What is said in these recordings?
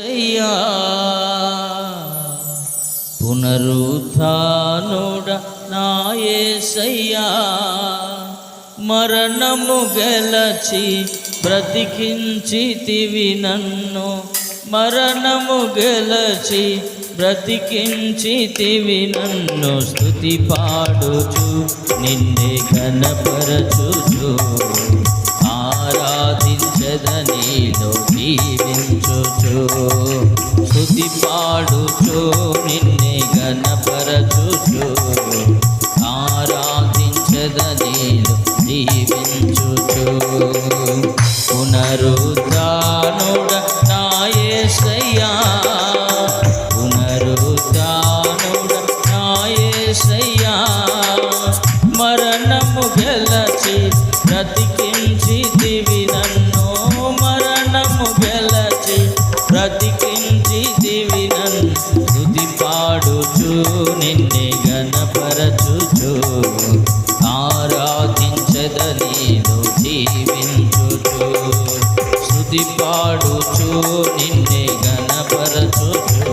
అయ్యా. పునరుత్నుడ నాయసయ్యా. మరణము గెలచి బ్రతికించితివి నన్ను. మరణము గెలచి బ్రతికించితివి నన్ను. స్థుతి పాడుచు నిన్నే కనపరచుచు వేళ నీలో జీవించుచు శృతి పాడుచు నిన్నే గణపరచుచు. ఆరాధించద నీలో జీవించుచు పునరుద్ధానుడ నాయశ్రయ నిన్నే గణపరచుచు ఆరాధించదనేను జీవించుచు. శృతి పాడుచు నిన్నే గణపరచుచు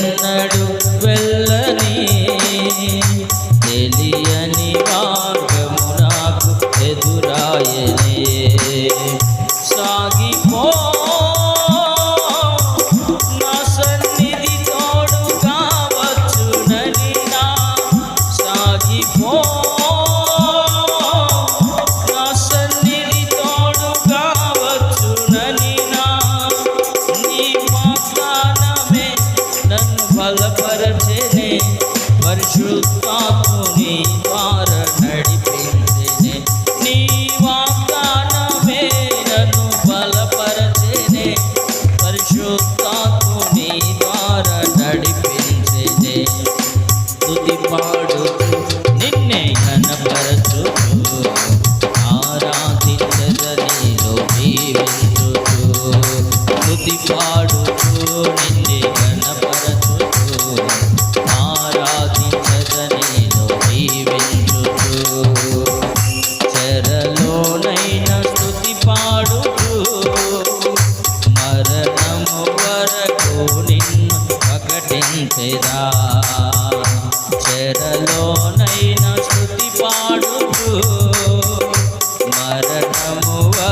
ఎన్నడు వెళ్ళని Bye.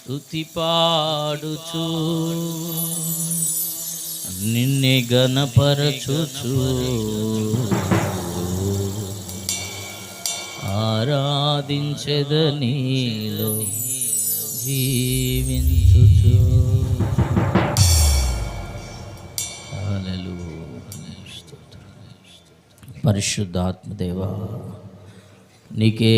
స్థుతి పాడుచు. నిన్నే గణపరచుచు ఆరాధించదనీలో జీవించుచు. హల్లెలూయా. పరిశుద్ధాత్మదేవా నీకే